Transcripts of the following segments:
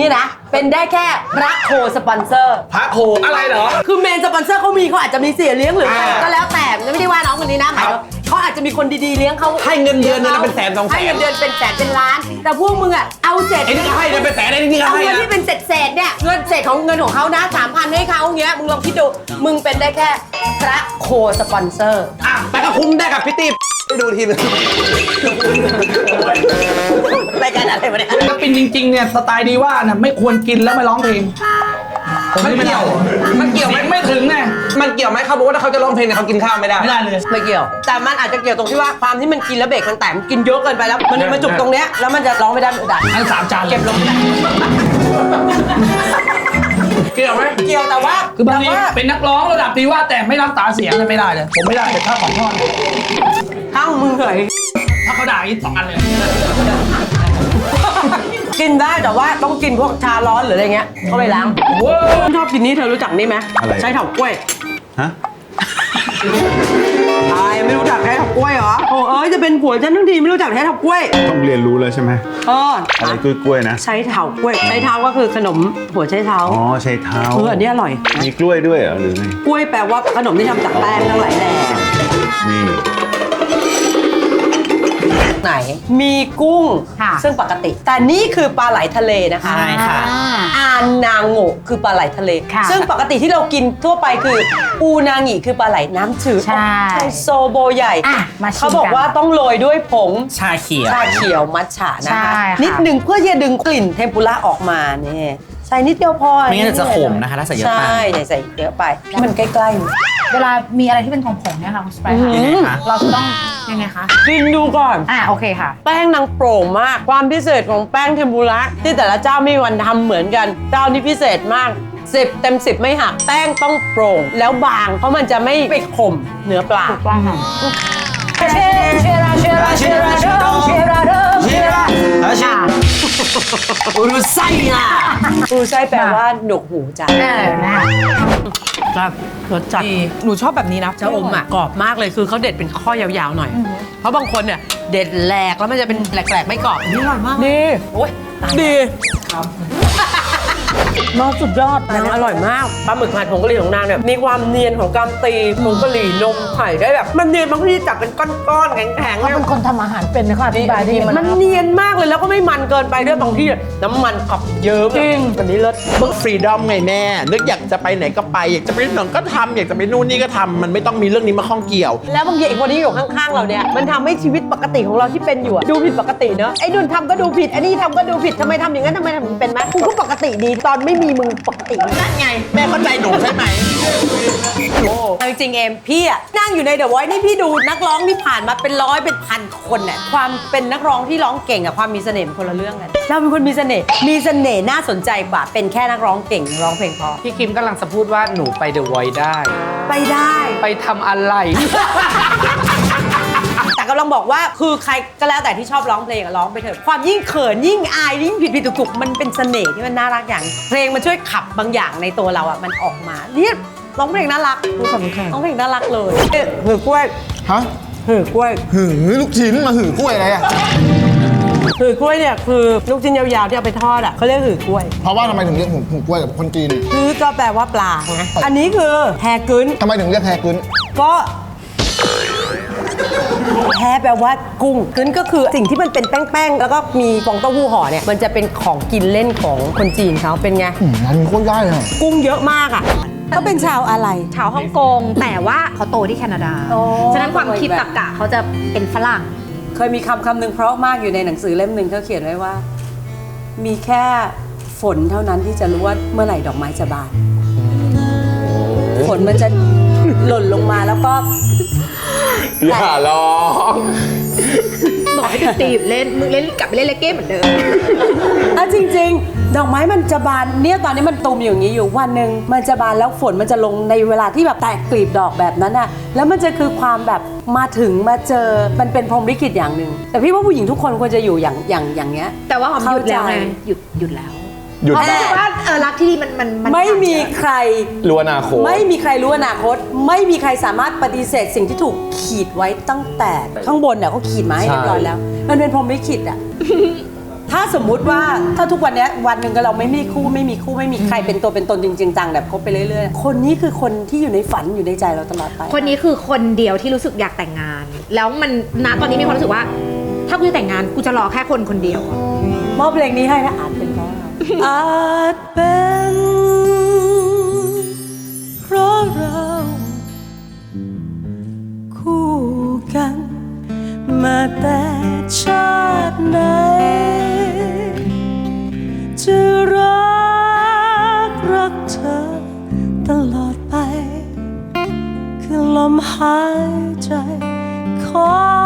นี่นะ เป็นได้แค่พระโคสปอนเซอร์ พระโคอะไรเหรอ คือเมนสปอนเซอร์เขามีเขาอาจจะมีเสียเลี้ยงหรืออะไรอ่าก็แล้วแต่ไม่ได้ว่าน้องคนนี้นะหมายถึง เขาอาจจะมีคนดีๆเลี้ยงเขาให้เงินเดือนเดือนละเป็นแสนสองแสน ให้เงินเดือนเป็นแสนเป็นล้าน แต่พวกมึงอะเอาเศษไอ้นี่ก็ให้นะเป็นแสนไอ้นี่ก็เอาให้เงินนะที่เป็นเศษเศษๆเนี่ยเงินเศษของเงินของเขานะสามพันให้เขาเงี้ยมึงลองคิดดูมึงเป็นได้แค่พระโคสปอนเซอร์ อะแต่ก็คุ้มได้กับพี่ติ๊บไปดูทีนึงรายการอะไรมาเนี่ยถ้าเป็นจริงๆเนี่ยสไตล์ดีว่านะไม่ควรกินแล้วมาร้องเพลงผ มมันนี่ไม่เกี่ยวได้มันเกี่ยวไหมสีงไม่ถึงไง มันเกี่ยวไหมเขาบอกว่าถ้าเขาจะร้องเพลงเนี่ยเขากินข้าวไม่ได้ ไม่ได้เลย ไม่เกี่ยว แต่มันอาจจะเกี่ยวตรงที่ว่าความที่มันกินแล้วเบรกมันแตกมันกินเยอะเกินไปแล้ว มันมาจุกตรงเนี้ยแล้วมันจะร้องไม่ได้ไม่ได้ทั้งสามจานเลยเก็บลงไม่ได้เกี่ยวไหมเกี่ยวแต่ว่าคือบางแต่ทีว่าเป็นนักร้องระดับดีว่าแต่ไม่รักษาเสียงเลยไม่ได้เลยผมไม่ได้เลยถ้าของทอดข้างมึงเหยถ้าเขาด่าอีกสองอันเลย กินได้แต่ว่าต้องกินพวกชาร้อนหรืออะไรเงี้ยเข้าไปล้างโว้ยชอบกินนี้เธอรู้จักนี่ไหมอะไร ใช้เถากล้วยฮะอายไม่รู้จักใช้เถากล้วยเหรอโอ้เอ้ยจะเป็นผัวฉันทั้งทีไม่รู้จักใช้เถากล้วยต้องเรียนรู้แล้วใช่ไหมเอออะไรกล้วยๆนะ ใช้เถากล้วยใช้เท้าก็คือขนมหัวใช้เท้า อ๋อใช้เท้าเอออันนี้อร่อย มีกล้วยด้วยเหรอหรือไงกล้วยแปลว่าขนมที่ทำจากแป้งทั้งหลายแหล่นี่ ไหน มีกุ้ง ค่ะซึ่งปกติ แต่นี่คือปลาไหลทะเลนะคะ ใช่ค่ะอานางโงะคือปลาไหลทะเล ค่ะซึ่งปกติที่เรากินทั่วไปคืออูนางิคือปลาไหลน้ำจืดใช่ไฮโซโบใหญ่ อะมาชิมเขาบอกกันว่าต้องโรยด้วยผงชาเขียว ชาเขียวมัทฉะนะคะ ใช่ค่ะ นิดหนึ่งเพื่อที่จะดึงกลิ่นเทมปุระออกมาเนี่ย ใส่นิดเดียวพอไม่งั้นจะขมนะคะถ้าใส่เยอะไปใช่อย่าใส่เยอะไปให้มันใกล้ๆเวลามีอะไรที่เป็นของผมเนี่ยค่ะคุณสไปร์อืมค่ะเราจะต้องยังไงคะกินดูก่อน อะโอเคค่ะ แป้งนางโปร่งมาก ความพิเศษของแป้งเทมปุระที่แต่ละเจ้าไม่มีวันทำเหมือนกัน เจ้านี้พิเศษมาก 10 เต็ม 10 ไม่หัก แป้งต้องโปร่ง แล้วบางเพราะมันจะไม่ไปข่มเนื้อปลา ถูกต้องค่ะเชเช ราเชราเชราเชราเชราเชราค่ะอูรุไซอะอูรุไซแปลว่าหนวกหูจ้ะครับรสจัดหนูชอบแบบนี้นะเจ้าอมอะกรอบมากเลยคือเขาเด็ดเป็นข้อยาวๆหน่อย เพราะบางคนเนี่ยเด็ดแหลกแล้วมันจะเป็นแหลกๆไม่กรอบนี่อร่อยมากดีโอ้ยดี นอสุดยอดนางอร่อยมากปลาหมึกผัดผงกะหรี่ของนางเนี่ยมีความเนียนของการตีผงกะหรี่นมไข่ได้แบบมันเนียนบางทีจับเป็นก้อนๆแข็งๆเขาเนี่ยเป็นคนทำอาหารเป็นนะคะอธิบายดีมันเนียนมากเลยแล้วก็ไม่มันเกินไปด้วยบางที่น้ำมันขับเยิ้มจริงอันนี้เลิศมึงฟรีดอมไงแม่นึกอยากจะไปไหนก็ไปอยากจะไปหนงก็ทำอยากจะไปนู่นนี่ก็ทำมันไม่ต้องมีเรื่องนี้มาข้องเกี่ยว แล้วบางทีไอ้คนที่อยู่ข้างๆเราเนี่ยมันทำให้ชีวิตปกติของเราที่เป็นอยู่อะดูผิดปกติเนอะไอ้นุ่นทำก็ดูผิดไอ้นี่ทำก็ดูผิดทำไมทำอย่างนั้นทำไมทำอย่างนี้เป็นไหมกูก็ปกติดีตอนไม่มีมึงปกติ นั่นไง แม่เข้าใจหนูใช่ไหม เอาจริงๆเอมพี่อะนั่งอยู่ในเดอะ o อยนี่พี่ดูนักร้องที่ผ่านมาเป็นร้อยเป็นพันคนเนี่ยความเป็นนักร้องที่ร้องเก่งกับความมีเสน่ห์เป็นคนละเรื่องกันเราเป็นคนมีเสน่ห์มีเสน่ห์น่าสนใจกว่าเป็นแค่นักร้องเก่งร้องเพลงเพราะพี่คิมกำลังจะพูดว่าหนูไปเดอะไวได้ ไปได้ ไปทำอะไรแต่ กำลังบอกว่าคือใครก็แล้วแต่ที่ชอบร้องเพลงอะร้องไปเถอะความยิ่งเขินยิ่งอายยิ่งผิดผิดถูกถูกมันเป็นเสน่ห์ที่มันน่ารักอย่าง เพลงมันช่วยขับบางอย่างในตัวเราอะมันออกมาเนี่ยร้องเพลงน่ารักขอบคุณค่ะร้องเพลงน่ารักเลยเอ๊ะหือกล้วยฮะหือกล้วยหือลูกชิ้นมาหือกล้วยอะไรอะหือกล้วยเนี่ยคือลูกชิ้นยาวๆที่เอาไปทอดอะเขาเรียกหือกล้วย เพราะว่าทำไมถึงเรียกหูหูกล้วยกับคนจีน คือก็แปลว่าปลาไงอันนี้คือแฮกึนทำไมถึงเรียกแฮกึนก็ แฮแปลว่ากุ้งกึนก็คือสิ่งที่มันเป็นแป้งๆ แล้วก็มีฟองเต้าหู้ห่อเนี่ย มันจะเป็นของกินเล่นของคนจีนเขาเป็นไง อืมร้านนี้โคตรได้เลยอะกุ้งเยอะมากอะ เขาเป็นชาวอะไร ชาวฮ่องกง แต่ว่าเขาโตที่แคนาดา โอ้ ฉะนั้นความคิดตรรกะเขาจะเป็นฝรั่ง เคยมีคำคำหนึ่งเพราะมากอยู่ในหนังสือเล่มหนึ่งเขาเขียนไว้ว่า มีแค่ฝนเท่านั้นที่จะรู้ว่าเมื่อไหร่ดอกไม้จะบาน ฝนมันจะ หล่นลงมาแล้วก็ อย่าร้อง บอกให้ตีบเล่นมึงเล่นกลับไปเล่นเลเก้เหมือนเดิม อะจริง ๆ ดอกไม้มันจะบานเนี่ยตอนนี้มันตูมอยู่อย่างนี้อยู่วันหนึ่งมันจะบานแล้วฝนมันจะลงในเวลาที่แบบแตกกลีบดอกแบบนั้นอะแล้วมันจะคือความแบบมาถึงมาเจอมันเป็นพรหมลิขิตอย่างหนึ่งแต่พี่ว่าผู้หญิงทุกคนควรจะอยู่อย่างอย่างอย่างเงี้ย แต่ว่าหอมหยุดแล้วไงเข้าใจ หยุดหยุดแล้ว หยุดเพราะรู้สึกว่าเออรักที่ดีมันมันนไม่มีใคร รู้อนาคต ไม่มีใครรู้อนาคต ไม่มีใครสามารถปฏิเสธสิ่งที่ถูกขีดไว้ตั้งแต่ข้างบนเนี่ยเขาขีดมาให้เรียบร้อยแล้ว มันเป็นพรหมลิขิตอะ ถ้าสมมุติว่าถ้าทุกวันเนี้ยวันหนึ่งก็เราไม่มีคู่ไม่มีคู่ไม่มีใครเป็นตัวเป็นตนจริงๆจังแบบคบไปเรื่อยๆ คนนี้คือคนที่อยู่ในฝันอยู่ในใจเราตลอดไป คนนี้คือคนเดียวที่รู้สึกอยากแต่งงาน แล้วมันณตอนนี้มีความรู้สึกว่า ถ้ากูจะแต่งงานกูจะรอแค่คนคนเดียวอะมอบเพลงนี้ให้นะอาจเป็ อาจเป็น เพราะเรา คู่กัน มาแต่ชาติไหน จะรักรักเธอตลอดไป คือลมหายใจของ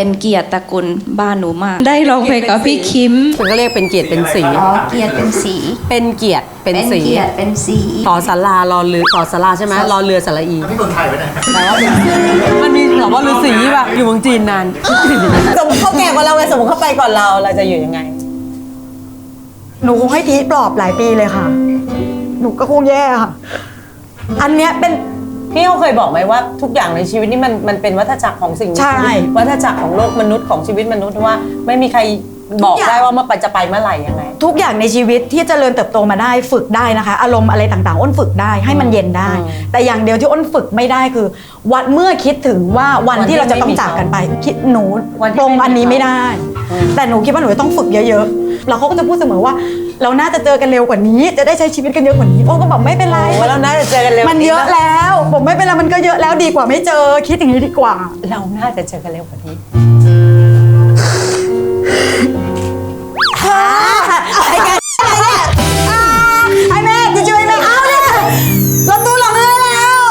เป็นเกียรติตระกูลบ้านหนูมาก ได้ร้องเพลงกับพี่คิมมันก็เรียกเป็นเกียรติเป็นสี อ๋อเกียรติเป็นสี เป็นเกียรติเป็นเป็นสีเกียรติเป็นสีต่อสารารอเรือต่อสาราใช่ไหมรอเรือสระอีนี่คนไทยไปไหนแต่ว่ามันมีคำว่าฤาษีป่ะอยู่เมืองจีนนาน สมมติเขาแก่กว่าเราไงสมมติเขาไปก่อนเราเราจะอยู่ยังไง หนูคงให้ทีปลอบหลายปีเลยค่ะ หนูก็คงแย่ค่ะ อันเนี้ยเป็น พี่เขาเคยบอกไหมว่าทุกอย่างในชีวิตนี่มันมันเป็นวัฏจักรของสิ่งมีใช่ชีวิตวัฏจักรของโลกมนุษย์ของชีวิตมนุษย์ว่า ไม่มีใครบอกได้ว่าเมื่อไปจะไปเมื่อไหร่ยังไง ทุกอย่างในชีวิตที่เจริญเติบโตมาได้ฝึกได้นะคะ อารมณ์อะไรต่างๆ อ้นฝึกได้ให้มันเย็นได้อืมแต่อย่างเดียวที่อ้นฝึกไม่ได้คือ วันเมื่อคิดถึงว่าวันวันที่ที่เราจะต้องไม่มีจากกันไป คิดหนูวันที่ตรงไม่มีอันนี้ไม่ได้อืมแต่หนูคิดว่าหนูจะต้องฝึกเยอะๆแล้วเขาก็จะพูดเสมอว่า เราน่าจะเจอกันเร็วกว่านี้ จะได้ใช้ชีวิตกันเยอะกว่านี้อ้นก็บอกไม่เป็นไรว่าเราน่าจะเจอกันเร็วมันเยอะแล้วผมไม่เป็นไรมันก็เยอะแล้วดีกว่าไม่เจอคิดอย่างนี้ดีกว่า เราน่าจะเจอกันเร็วกว่านี้ไอ้แกอะไรเนี่ยอ่าไอ้แม่จะช่วยแม่เอาเนี่ยรถตู้หลังให้แล้ว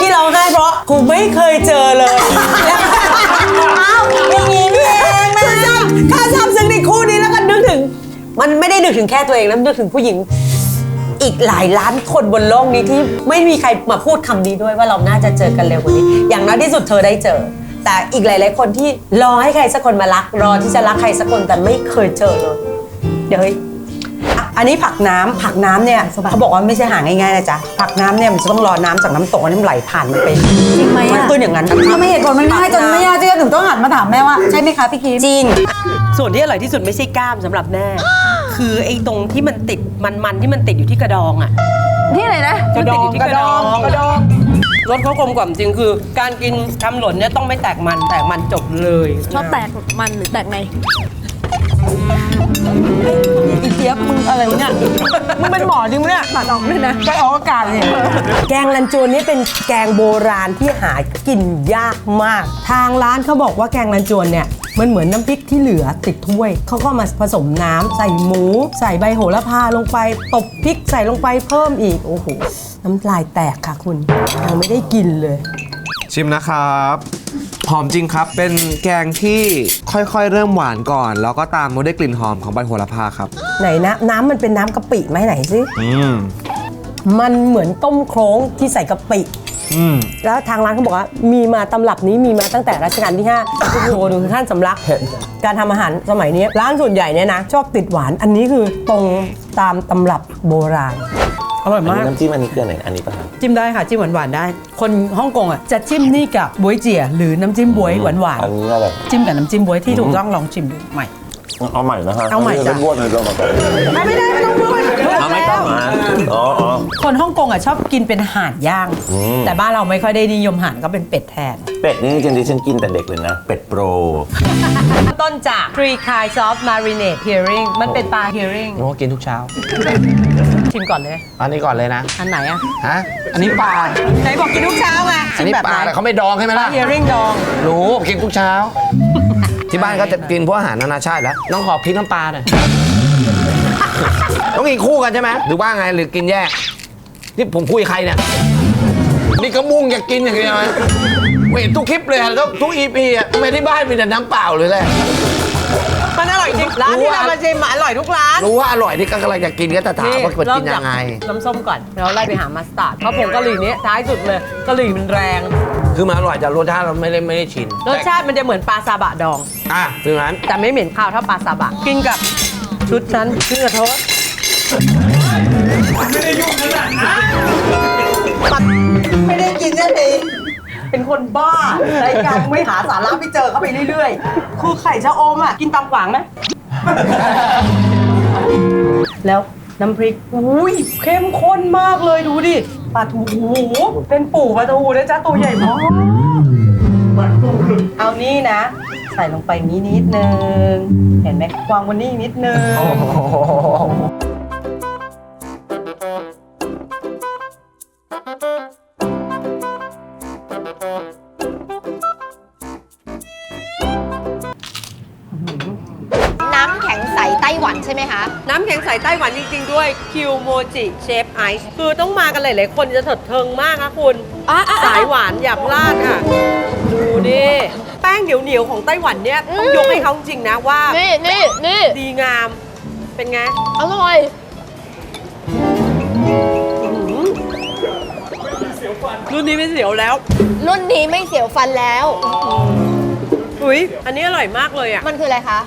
ที่เราได้เพราะกูไม่เคยเจอเลยเอาอย่างนี้นี่เองแม่ข้าทราบซึ้งในคู่นี้แล้วก็นึกถึง มันไม่ได้ นึกถึงแค่ตัวเองนะนึกถึงผู้หญิง อีกหลายล้านคนบนโลกนี้ที่ไม่มีใครมาพูดคำนี้ด้วยว่าเราน่าจะเจอกันเร็วกว่านี้ อย่างน้อยที่สุดเธอได้เจอ แต่อีกหลาย ๆ คนที่รอให้ใครสักคนมารัก รอที่จะรักใครสักคนแต่ไม่เคยเจอเลย เดี๋ยวเฮ้ยอะอันนี้ผักน้ำผักน้ำเนี่ยเขาบอกว่าไม่ใช่หาง่ายๆนะจ๊ะผักน้ำเนี่ยมันจะต้องรอน้ำจากน้ำตกอันนี้มันไหลผ่านมันไปจริงไหมมันอะขึ้นอย่างนั้นทำไมเหตุผลมันง่ายจนไม่น่าเชื่อถึงต้องหันมาถามแม่ว่า ใช่ไหมคะพี่คิมจริง ส่วนที่อร่อยที่สุดไม่ใช่กล้ามสำหรับแม่ คือไอ้ตรงที่มันติดมันๆที่มันติดอยู่ที่กระดองอะ ที่ไหนนะกระดองกระดองกระดองรสเขากลมกล่อมจริงคือ การกินทำหล่นเนี่ยต้องไม่แตกมันแตกมันจบเลย ชอบแตกมันหรือแตกใน อีเจี๊ยบมึงอะไรเนี่ย มึงเป็นหมอจริงไหมเนี่ยตัดออกด้วยนะไปออกอากาศเลยแกงลันจวนนี่เป็นแกงโบราณที่หากินยากมาก ทางร้านเขาบอกว่าแกงลันจวนเนี่ยมันเหมือนน้ำพริกที่เหลือติดถ้วย เขาก็มาผสมน้ำใส่หมู ใส่ใบโหระพาลงไป ตบพริกใส่ลงไปเพิ่มอีก โอ้โห น้ำลายแตกค่ะคุณ ยังไม่ได้กินเลย ชิมนะครับ หอมจริงครับ เป็นแกงที่ค่อยๆ เริ่มหวานก่อน แล้วก็ตามมาด้วยกลิ่นหอมของใบโหระพาครับ ไหนนะน้ำมันเป็นน้ำกะปิไหมไหนสิอืมมันเหมือนต้มโครงที่ใส่กะปิ อืมแล้วทางร้านเขาบอกว่ามีมาตำรับนี้มีมาตั้งแต่รัชกาลที่5โอ้โหดูท่านสำลัก การทำอาหารสมัยนี้ร้านส่วนใหญ่เนี่ยนะ ชอบติดหวานอันนี้คือตรงตามตำรับโบราณ อร่อยมากน้ำจิ้มอันนี้คืออันไหนอันนี้ป่ะครับ จิ้มได้ค่ะ จิ้มหวานๆได้ คนฮ่องกงอะจะจิ้มนี่กับบวยเจี๋ยหรือน้ำจิ้มบวยหวานอันนี้อะไรๆจิ้มกับน้ำจิ้มบวยที่ถูกต้องลองชิมดูใหม่ เอาใหม่นะฮะเอาใหม่จ้ะนนี้บ้วนเลยเรามาก่อนไม่ได้ไม่ต้องพูดเอาไม่ต้องมาอ๋ออ๋อ คนฮ่องกงอะชอบกินเป็นห่านย่าง อืม แต่บ้านเราไม่ค่อยได้นิยมห่านก็เป็นเป็ดแทน เป็ดนี่จริงๆที่ฉันกินแต่เด็กเลยนะ เป็ดโปร ต้นจาก three kinds of marinade herring มันเป็นปลา herring หนูก็กินทุกเช้า ชิมก่อนเลย อันนี้ก่อนเลยนะ อันไหนอะฮะ อันนี้ปลา ไหนบอกกินทุกเช้าไงอันนี้ชิมแบบปลาไหแต่เขาไม่ดองใช่ไหมปลา ล่ะ herring ดอง รู้ กินทุกเช้า ที่บ้านก็จะกินพวกอาหารนานาชาติแล้ว น้องขอพริกน้ำปลาหน่อยต้องกินคู่กันใช่ไหมหรือว่าไงหรือกินแยกนี่ผมคุยกับใครเนี่ยนี่ก็มุ่งอยากกินอย่างเดียวนะเห็นทุกคลิปเลยอะแล้วทุกอีพีอะทำไมที่บ้านมีแต่น้ำเปล่าเลยแหละมันอร่อยจริงร้านที่เรามาชิมอะอร่อยทุกร้าน รู้ว่าอร่อยที่ก็กำลังจะกินก็แต่ถามว่ามันกินยังไงเริ่มจากน้ำส้มก่อนแล้วไล่ไปหามัสตาร์ดเพราะผงกะหรี่เนี้ยท้ายสุดเลยกะหรี่มันแรง คือมันอร่อยแต่รสชาติเราไม่ได้ไม่ได้ชินรสชาติมันจะเหมือนปลาซาบะดอง อะคือนั้นแต่ไม่เหม็นข้าวเท่าปลาซาบะ กินกับชุดนั้นชื่อโทษไม่ได้กินนั่นเองเป็นคนบ้ารายการไม่หาสาระไปเจอเข้าไปเรื่อยๆ คือไข่ชะอมอะ กินตำขวางไหมแล้ว น้ำพริกอุ้ยเข้มข้นมากเลยดูดิปลาทูเป็นปู่ปลาทูนะจ๊ะตัวใหญ่มากเอานี่นะ ใส่ลงไปนี้นิดนึง เห็นไหมวางบนนี้อีกนิดนึง หวันจริง ๆ ด้วยคิวโมจิเชฟไอซ์คือต้องมากันหลายๆคนจะถดเทิงมากนะคุณสายหวานหยาบลาดค่ะ ดูดิแป้งเหนียวๆของไต้หวันเนี่ยต้องยกให้เขาจริงๆนะว่า นี่นี่นี่ดีงามเป็นไง อร่อย รุ่นนี้ไม่เสียวแล้ว รุ่นนี้ไม่เสียวฟันแล้ว อุ้ย อันนี้อร่อยมากเลยอะ มันคืออะไรคะ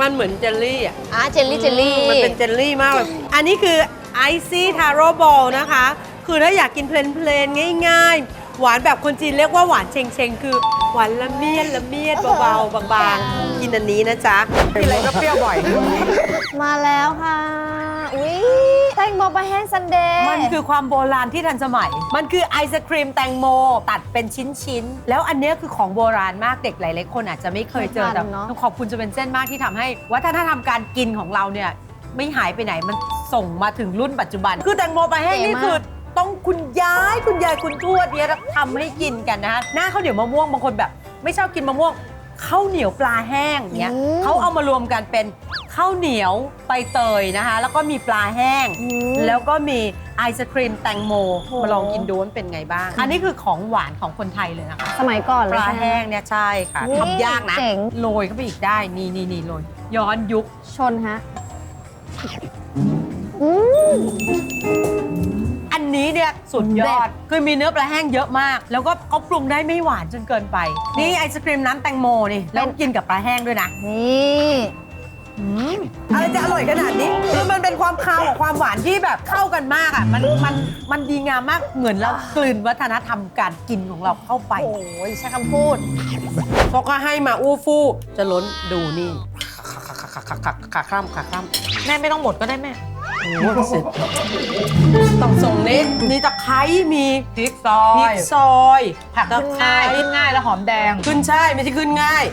มันเหมือนเจลลี่อะอ่าเจลลี่เจลลี่ มันเป็นเจลลี่มากเลยอันนี้คือไอซี่ทาโร่บอลนะคะ คือถ้าอยากกินเพลนๆง่าย ๆ หวานแบบคนจีนเรียกว่าหวานเชงเชงๆคือหวานละเมียดละเมียดเบาๆบางๆกินอันนี้นะจ๊ะกินอะไรก็เปรี้ยวบ่อย มาแล้วค่ะ ซันเดย์มันคือความโบราณที่ทันสมัย มันคือไอศครีมแตงโม ตัดเป็นชิ้นๆ แล้วอันเนี้ยคือของโบราณมากเด็กหลายๆคนอาจจะไม่เคยเจอแต่ต้องขอบคุณจะเป็นเส้นมากที่ทำให้ วัฒนธรรมการกินของเราเนี่ยไม่หายไปไหนมันส่งมาถึงรุ่นปัจจุบัน คือแตงโมไปลาแห้งนี่คือต้องคุณยายคุณยายคุณทวดเนี่ยทำให้กินกันนะฮะหน้าข้าวเหนียวมะม่วงบางคนแบบ ไม่ชอบกินมะม่วง ข้าวเหนียวปลาแห้งเนี่ยเขาเอามารวมกันเป็นข้าวเหนียวใบเตยนะคะ แล้วก็มีปลาแห้ง แล้วก็มีไอศครีมแตงโมมาลองกินดูว่ามันเป็นไงบ้าง อันนี้คือของหวานของคนไทยเลยนะคะสมัยก่อนเลปยลาใช่ไหมแห้งเนี่ยใช่ค่ะนี่ทำยากนะเจ๋งโรยเข้าไปอีกได้นี่นี่นี่โรยย้อนยุคชนฮะอันนี้ เนี่ยสุดยอด คือมีเนื้อปลาแห้งเยอะมาก แล้วก็เขาปรุงได้ไม่หวานจนเกินไป นี่ไอศครีมน้ำแตงโมนี่แล้วกินกับปลาแห้งด้วยนะ นี่อะไรจะอร่อยขนาดนี้คือมันเป็นความคาวกับความหวานที่แบบเข้ากันมากอะ มันมันมันดีงามมากเหมือนเรากลืนวัฒนธรรมการกินของเราเข้าไป โอ้ยใช้คำพูดพอก็ให้มาอู้ฟู่จะล้นดูนี่ขาขาขาขาคร่ำขาคร่ำแม่ไม่ต้องหมดก็ได้แม่ โอ้โหเสร็จต้องส่งนี้มีตะไคร้มีพริกซอยพริกซอยผักขึ้นง่ายขึ้นง่ายแล้วหอมแดง ขึ้นใช่ไม่ใช่ขึ้นง่าย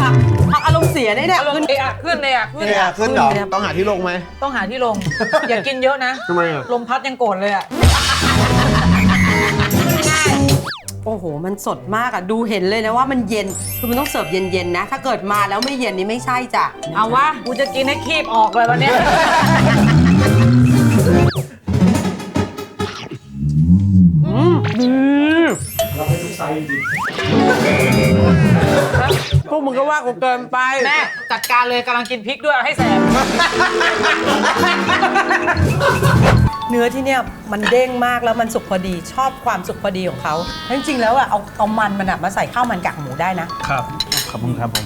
ผักผักอารมณ์เสียเนี่ยเนี่ยขึ้นเอะขึ้นเลยอะขึ้นเนี่ยขึ้นเหรอต้องหาที่ลงไหมต้องหาที่ลง อย่ากินเยอะนะ ทำไมอะลมพัดยังโกรธเลยอะ โอ้โห มันสดมากอะดูเห็นเลยนะว่ามันเย็น คือมันต้องเสิร์ฟเย็นๆนะ ถ้าเกิดมาแล้วไม่เย็นนี่ไม่ใช่จ้ะ เอาวะกูจะกินให้คีบออกเลยวันนี้อืมดีพวกมึงก็ว่ากูเกินไปแม่ จัดการเลยกำลังกินพริกด้วยเอาให้แสบ เนื้อที่เนี่ยมันเด้งมากแล้วมันสุกพอดีชอบความสุกพอดีของเขาแล้วจริงๆแล้วอะเอาเอามันมันอะมาใส่ข้าวมันกากหมูได้นะครับ ขอบคุณครับผม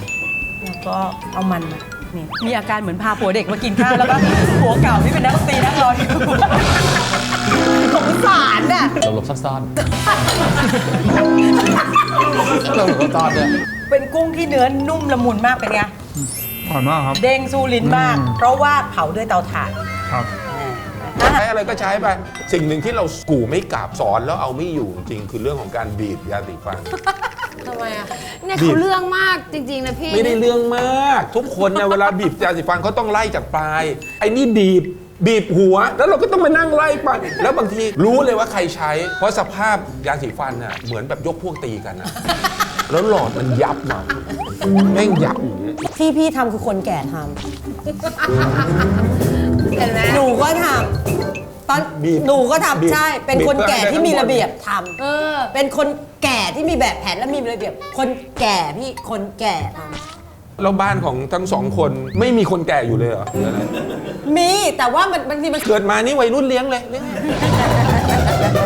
แล้วก็เอามันมานี่มีอาการเหมือนพาผัวเด็กมากินข้าวแล้วก็ผัวเก่าที่เป็นนักดนตรีนั่งรออยู่สงสารน่ะ หลบๆซ่อนๆหลบๆซ่อนๆด้วย เป็นกุ้งที่เนื้อนุ่มละมุนมากเป็นไงขอบคุณมากครับ เด้งสู้ลิ้นมากเพราะว่าเผาด้วยเตาถ่าน ครับ ใช้อะไรก็ใช้ไป สิ่งหนึ่งที่เรากูไม่กราบสอนแล้วเอาไม่อยู่จริงๆคือเรื่องของการบีบยาสีฟัน ทำไมอะเนี่ยเขาเรื่องมากจริงๆนะพี่ ไม่ได้เรื่องมาก ทุกคนเนี่ยเวลาบีบยาสีฟันเขาต้องไล่จากปลาย ไอ้นี่บีบบีบหัว แล้วเราก็ต้องมานั่งไล่ไปแล้วบางทีรู้เลยว่าใครใช้ เพราะสภาพยาสีฟันน่ะเหมือนแบบยกพวกตีกันน่ะแล้วหลอดมันยับมา แม่งยับอย่างเงี้ยที่พี่ทำคือคนแก่ทเห็นไหมหนูก็ทำตอนบีบหนูก็บีบทำใช่ เป็นคนบีบแก่ที่มีระเบียบทเออำเป็นคนแก่ที่มีแบบแผนและมีระเบียบ คนแก่พี่คนแก่ทแล้วบ้านของทั้งสองคนไม่มีคนแก่อยู่เลยเหรอหรืออะไรำมีแต่ว่ามันบางทีมันเกิดมานี่วัยรุ่นเลี้ยงเลยเลี้ยงไง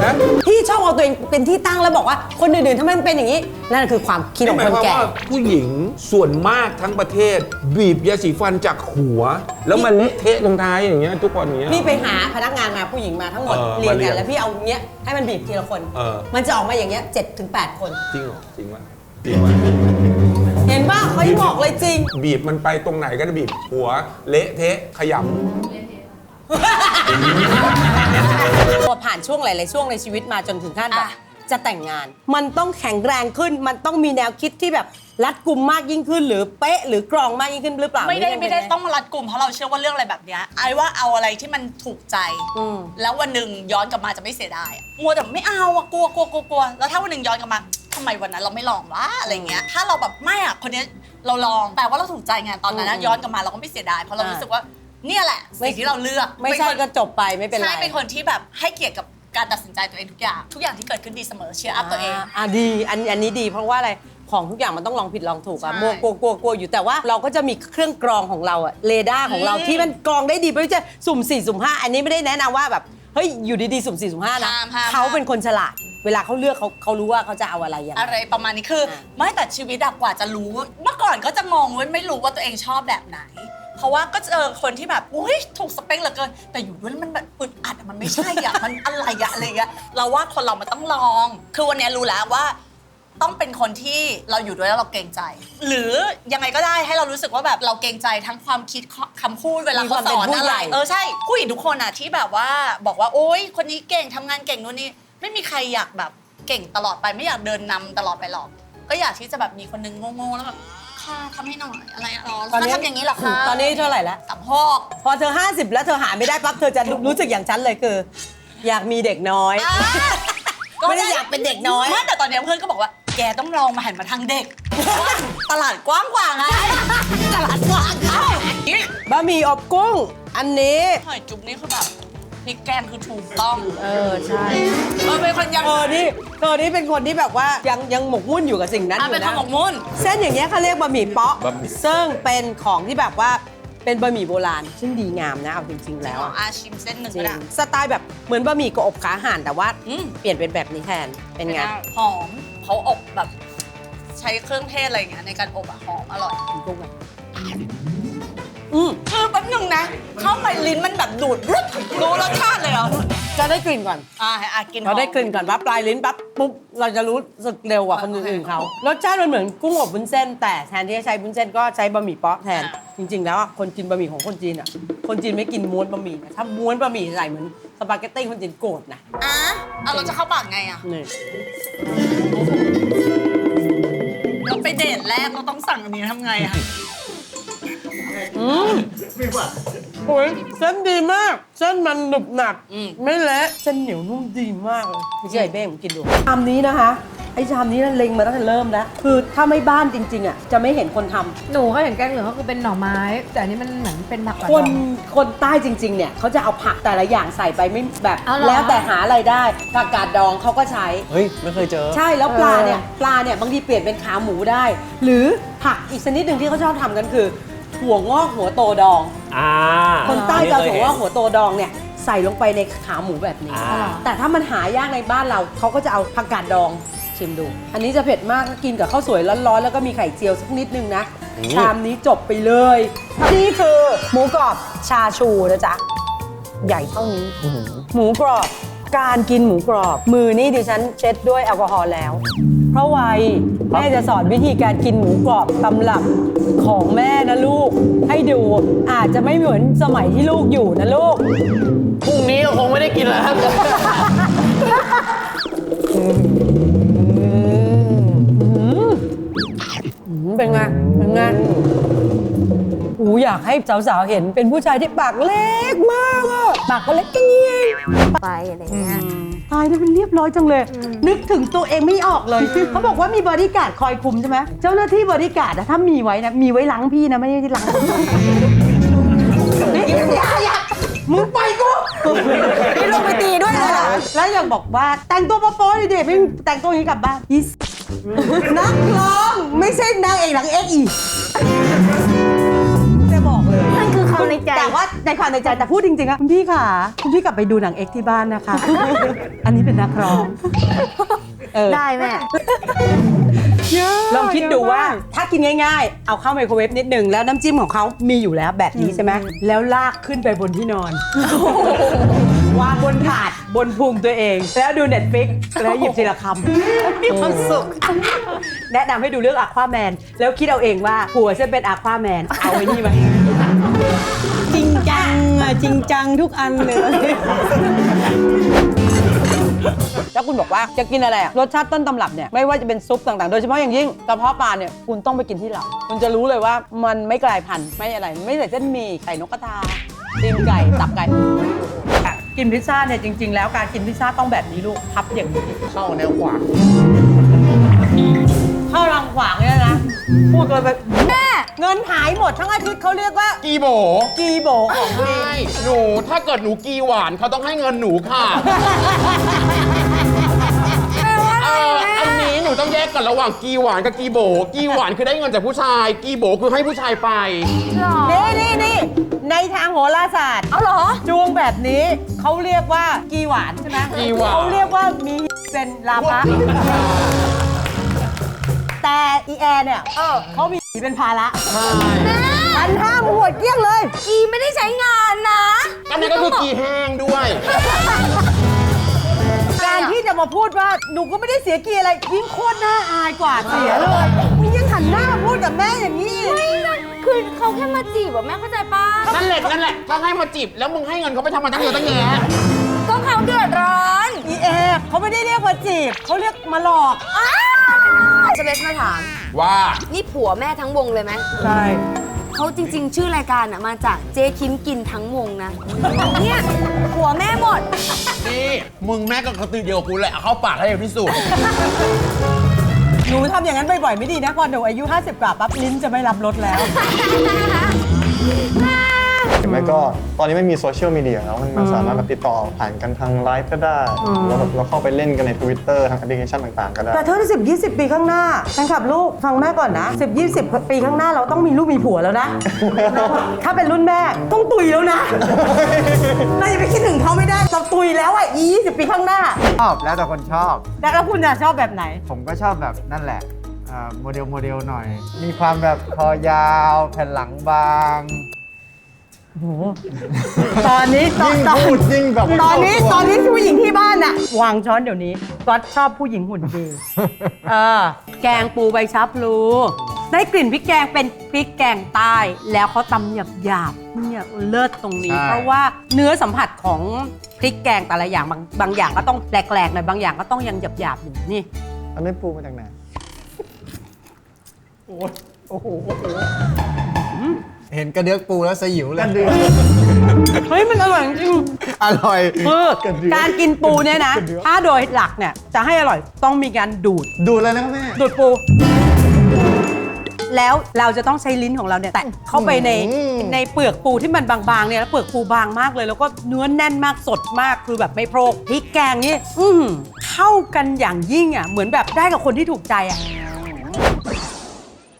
นะพี่ชอบเอาตัวเองเป็นที่ตั้งแล้วบอกว่าคนอื่นๆถ้ามันเป็นอย่างนี้ นั่นคือความคิดของหมาคยนความแก่ ว่าผู้หญิงส่วนมากทั้งประเทศ บีบยาสีฟันจากหัว แล้วมันเละเทะตรงท้ายอย่างเงี้ยทุกคนอย่างเงี้ย พี่ไปหาพนักงานมาผู้หญิงมาทั้งหมดเออเรียนมาเรีกัยนนแล้วพี่เอาเงี้ยให้มันบีบทีละคน เออ มันจะออกมาอย่างเงี้ยเจ็ดถึงแปดคน จริงเหรอจริงวะจริงวะเห็นป่ะเขายังบอกเลยจริง บีบมันไปตรงไหนก็จะบีบหัวเละเทะขย พอผ่านช่วงหลาย ๆ ช่วงในชีวิตมาจนถึงขั้นแบบจะแต่งงาน มันต้องแข็งแรงขึ้น มันต้องมีแนวคิดที่แบบรัดกุมมากยิ่งขึ้น หรือเป๊ะหรือกรองมากยิ่งขึ้นหรือเปล่าไม่ได้จำเป็นไม่ได้หต้องมารัดกลุ่มเพราะเราเชื่อว่าเรื่องอะไรแบบเนี้ยไอ้ว่าเอาอะไรที่มันถูกใจ อืมแล้ววันหนึ่งย้อนกลับมาจะไม่เสียดายอะมัวแต่ไม่เอาอะกลัวกลัวกลัวกลัวแล้วถ้าวันหนึ่งย้อนกลับมาทำไมวันนั้นเราไม่ลองวะอะไรเงี้ย ถ้าเราแบบไม่อะคนนี้เราลองแต่ว่าเราถูกใจไงตอนนั้นนะย้อนกลับมาเราก็ไม่เสียดายเพราะเรารู้สึกว่า เนี่ยแหละสิ่งที่เราเลือกไม่ใช่เป็นคนก็จบไปไม่เป็นไร ใช่เป็นคนที่แบบให้เกียรติกับการตัดสินใจตัวเองทุกอย่าง ทุกอย่างที่เกิดขึ้นดีเสมอเชียร์อัพตัวเอง อ่าดีอันอันนี้ดีเพราะว่าอะไรของทุกอย่างมันต้องลองผิดลองถูกอะใช่มัวกลัวกลัวกลัวอยู่แต่ว่าเราก็จะมีเครื่องกรองของเราอะเรดาร์ของเราอืมที่มันกรองได้ดีไม่ใช่สุ่มสี่สุ่มห้าอันนี้ไม่ได้แนะนำว่าแบบเฮ้ยอยู่ดีๆสุ่มสี่สุ่มห้านะห้ามห้ามเขาเป็นคนฉลาด เวลาเขาเลือกเขาเขารู้ว่าเขาจะเอาอะไรอย่างไร อะไรประมาณนี้คือไม่แต่ชีวิตอะกว่าจะรู้ เมื่อก่อนก็จะงงเว้ยไม่รู้ว่าตัวเองชอบแบบไหน เพราะว่าก็เจอคนที่แบบอุ้ยถูกสเปคเหลือเกิน แต่อยู่ด้วยแล้วมันแบบอึดอัดอะมันไม่ใช่อะมันอะไรอะอะไรเงี้ยเราว่าคนเรามันต้องลอง คือวันนี้รู้แล้วว่า ต้องเป็นคนที่เราอยู่ด้วยแล้วเราเกรงใจ หรือยังไงก็ได้ให้เรารู้สึกว่าแบบเราเกรงใจทั้งความคิดคำพูดเวลาเขาสอนอะไรเออใช่ผู้หญิงทุกคนอะที่แบบว่าบอกว่าโอ๊ยคนนี้เก่งทำงานเก่งนู่นนี่ไม่มีใครอยากแบบเก่งตลอดไปไม่อยากเดินนำตลอดไปหรอก ก็อยากที่จะแบบมีคนนึงโง่ๆแล้วแบบ ค่ะทำให้หน่อยอะไรอ๋อแล้วทำอย่างนี้เหรอคะตอนนี้เท่าไหร่แล้วสามหกพอเธอ 50 แล้วเธอหาไม่ได้ปั๊บเธอจะรู้สึกอย่างฉันเลยคือ อยากมีเด็กน้อย อ่าไม่ได้อยากเป็นเด็กน้อย ไม่แต่ตอนนี้เพื่อนก็บอกว่า แกต้องลองมาหันมาทางเด็กเพราะว่าตลาดกว้างกว่าไงตลาดกว้างเอ้านี่บะหมี่อบกุ้ง อันนี้หอยจุ๊บนี่คือแบบพ ริกแกงคือถูกต้อง เออใช่เออเป็นคนยังเธอนี่เธอนี่เป็นคนที่แบบว่ายังยังหมกมุ่นอยู่กับสิ่งนั้นออะยู่เป็นคนนะหมกมุ่น เส้นอย่างเงี้ยเขาเรียกบะหมี่เปาะบะหมี่ ซึ่งเป็นของที่แบบว่าเป็นบะหมี่โบราณ ซึ่งดีงามนะเอาจริง ๆ แล้วของอะอาชิมเส้นหนึ่งจริก็งได้สไตล์แบบเหมือนบะหมี่กบอบขาห่านแต่ว่า อืมเปลี่ยนเป็นแบบนี้แทนเป็นไงหอมเขาอบแบบ ใช้เครื่องเทศอะไรอย่างเงี้ยในการอบอะหอมอร่อยกุ้งอะอืมคือแป๊บ นึงนะ เข้าไปลิ้นมันแบบดูดรึบรู้รสชาติเลยเหรอจะได้กลิ่นก่อนอ่าอะกินหอเรามได้กลิ่นก่อนปั๊บปลายลิ้นปั๊บปุ๊บเราจะรู้สึกเร็วกว่าคนอื่นๆเขารสชาติมันเหมือนกุ้งอบวุ้นเส้น แต่แทนที่จะใช้วุ้นเส้นก็ใช้บะหมี่เปาะแทน จริง ๆ แล้วอะคนกินบะหมี่ของคนจีนอะ คนจีนไม่กินม้วนบะหมี่นะถ้าม้วนบะหมี่ใส่เหมือนสปาเกตตี้คนจีนโกรธนะอะเอาเราจะเข้าปากไงอะนี่เราไปเดทแรกเราต้องสั่งอันนี้ทำไงอะ อืมโอ้ยเส้นดีมาก เส้นมันหนุบหนับอืมไม่เละเส้นเหนียวนุ่มดีมากเลยพี่เจ๊ไอ้เบ้ผมกินดูชามนี้นะคะ ไอ้ชามนี้น่ะเล็งมาตั้งแต่เริ่มแล้ว คือถ้าไม่บ้านจริง ๆอะจะไม่เห็นคนทำหนูเขาเห็นแกงเหลืองก็คือเป็นหน่อไม้ แต่อันนี้มันเหมือนเป็นผักกาดคนดองคนใต้จริง ๆ เนี่ยเขาจะเอาผักแต่ละอย่างใส่ไปไม่แบบ เอาเหรอ แล้วแต่หาอะไรได้ผักกาดดองเขาก็ใช้ เฮ้ย ไม่เคยเจอ ใช่แล้วปลาเนี่ยปลาเนี่ยบางทีเปลี่ยนเป็นขาหมูได้ หรือผักอีกชนิดหนึ่งที่เขาชอบทำกันคือ ถั่วงอกหัวโตดอง อ่าคนใต้จะเอาถั่วงอกหัวโตดองเนี่ยใส่ลงไปในขาหมูแบบนี้ อ่า แต่ถ้ามันหายากในบ้านเราเขาก็จะเอาผักกาดดองชิมดู อันนี้จะเผ็ดมากถ้ากินกับข้าวสวยร้อนๆ แล้วก็มีไข่เจียวสักนิดนึงนะชามนี้จบไปเลย นี่คือหมูกรอบชาชูนะจ๊ะ ใหญ่เท่านี้ หมูกรอบ การกินหมูกรอบ มือนี่ดิฉันเช็ดด้วยแอลกอฮอล์แล้ว เพราะวัยแม่จะสอนวิธีการกินหมูกรอบตำรับของแม่นะลูก ให้ดูอาจจะไม่เหมือนสมัยที่ลูกอยู่นะลูกพรุ่งนี้ก็คงไม่ได้กินแล้วครับอืมเป็นไงเป็นไง หูอยากให้สาวๆ เห็นเป็นผู้ชายที่ปากเล็กมากอะปากก็เล็กแค่นี้เองไปอะไรเงี้ย ตายแล้วมันเรียบร้อยจังเลย นึกถึงตัวเองไม่ออกเลย เขาบอกว่ามีบอดี้การ์ดคอยคุมใช่ไหมเจ้าหน้าที่บอดี้การ์ดอะถ้ามีไว้นะ มีไว้ล้างพี่นะ ไม่ได้ล้างอย่างนี้มึงอย่าอย่ามึงไปกูไม่ลงไปตีด้วยเลยเหรอแล้วยังบอกว่าแต่งตัวโป๊ะๆเลยดิไม่แต่งตัวอย่างนี้กลับบ้านอีสนักร้องไม่ใช่นางเอกหลังเอ็กอี แต่ว่าในความในใจแต่พูดจริงๆอะคุณพี่ค่ะ คุณพี่กลับไปดูหนังเอ็กที่บ้านนะคะ อันนี้เป็นนักร้องเออได้แม่ลองคิดดูว่าถ้ากินง่ายๆ เอาเข้าไมโครเวฟนิดหนึ่งแล้วน้ำจิ้มของเขามีอยู่แล้วแบบนี้ใช่ไหมแล้วลากขึ้นไปบนที่นอน วางบนถาดบนพุงตัวเอง แล้วดูเน็ตฟิกแล้วหยิบทีละคำมีความสุข แนะนำให้ดูเรื่องอะควาแมน แล้วคิดเอาเองว่าผัวฉันเป็นอะควาแมน เอาไว้นี่มาจริง จังอะจริงจังทุกอันเลยแล้วคุณบอกว่าจะกินอะไรอะรสชาติต้นตำรับเนี่ยไม่ว่าจะเป็นซุปต่างๆ โดยเฉพาะอย่างยิ่งกระเพาะปลาเนี่ยคุณต้องไปกินที่เราคุณจะรู้เลยว่ามันไม่กลายพันธุ์ไม่อะไร ไม่ใส่เส้นหมี่ไข่นกกระทาตีนไก่ตับไก่กินพิซซ่าเนี่ยจริง ๆ แล้วการกินพิซซ่าต้องแบบนี้ลูกพับอย่างนี้เข้าแนวขวางเข้ารังขวางเนี่ยนะพูดกันไปแม่ เงินหายหมดทั้งอาทิตย์เขาเรียกว่ากีโบกีโบของจริงใช่หนูถ้าเกิดหนูกีหวานเขาต้องให้เงินหนูค่ะเอออันนี้หนูต้องแยกกันระหว่างกีหวานกับกีโบ กีหวานคือได้เงินจากผู้ชาย กีโบคือให้ผู้ชายไป นี่นี่นี่ในทางโหราศาสตร์เอาเหรอ จูงแบบนี้เขาเรียกว่ากีหวานใช่ไหมกีหวาน เขาเรียกว่ามีเป็นลาภะ แต่อีแอร์เนี่ยเออเขามีเป็นภาระพันห้าหมดเกลี้ยงเลย กีไม่ได้ใช้งานนะอันนี้ก็คือกีแห้งด้วย การที่จะมาพูดว่าหนูก็ไม่ได้เสียเกียร์อะไร ยิ่งโคตรน่าอายกว่าเสียเลยมึงยังหันหน้ามาพูดกับแม่อย่างนี้ไม่นะคือเขาแค่มาจีบอะแม่เข้าใจป้านั่นแหละนั่นแหละถ้าให้มาจีบ แล้วมึงให้เงินเขาไปทำมาตั้งเยอะตั้งแยะก็เขาเดือดร้อนอีแอร์เขาไม่ได้เรียกว่าจีบเขาเรียกมาหลอกจะเบสมาถาม ว่า นี่ผัวแม่ทั้งวงเลยไหม ใช่ เขาจริง ๆ ชื่อรายการอะมาจากเจ๊คิมกินทั้งวงนะ เนี่ยผัวแม่หมด นี่ มึงแม่ก็กระตือเดียวกับกูแหละเอาเข้าปากให้เร็วที่สุด หนูทำอย่างนั้นบ่อยๆไม่ดีนะพอหนูอายุ 50 กว่าปั๊บลิ้นจะไม่รับรสแล้วห รือไม่ก็ตอนนี้ไม่มีโซเชียลมีเดียแล้วมันมันสามารถแบบติดต่อผ่านกันทางไลฟ์ก็ได้ แล้วแบบเราเข้าไปเล่นกันใน Twitter ทางแอปพลิเคชันต่างๆ ก็ได้ แต่ถ้าสิบยี่สิบปีข้างหน้าแฟนคลับลูกฟังแม่ก่อนนะสิบยี่สิบปีข้างหน้าเราต้องมีลูกมีผัวแล้วนะ ถ้าเป็นรุ่นแม่ต้องตุยแล้วนะเราอย่าไปคิดถึงเขาไม่ได้เราตุยแล้วอะอียี่สิบปีข้างหน้าชอบแล้วแต่คนชอบ แล้วคุณจะชอบแบบไหน ผมก็ชอบแบบนั่นแหละอ่าโมเดลโมเดลหน่อย มีความแบบคอยาว แผ่นหลังบาง ตอนนี้ตอนยิ่งตอนพูดยิ่งแบบตอนนี้ตอนนี้ผู้หญิงที่บ้านน่ะวางช้อนเดี๋ยวนี้ก๊อตชอบผู้หญิงหุ่นดีเออแกงปูใบชะพลูได้กลิ่นพริกแกงเป็นพริกแกงใต้ แล้วเขาตำหยาบหยาบๆเนี่ยเลิศตรงนี้ใช่เพราะว่าเนื้อสัมผัสของพริกแกงแต่ละอย่างบางบางอย่างก็ต้องแหลกๆหน่อยบางอย่างก็ต้องยังหยาบหยาบๆอยู่นี่อันนี้ปูมาจากไหน เห็นกระเดือกปูแล้วสยิวเลย เฮ้ย มันอร่อยจริงอร่อยคือการกินปูเนี่ยนะ ถ้าโดยหลักเนี่ย จะให้อร่อยต้องมีการดูด ดูเลยนะครับแม่ ดูดปู แล้วเราจะต้องใช้ลิ้นของเราเนี่ยแตะเข้าไปในอืมในเปลือกปูที่มันบางๆเนี่ยแล้วเปลือกปูบางมากเลย แล้วก็เนื้อแน่นมากสดมากคือแบบไม่โพรกพริกแกงนี่อื้อหือเข้ากันอย่างยิ่งอะเหมือนแบบได้กับคนที่ถูกใจอะ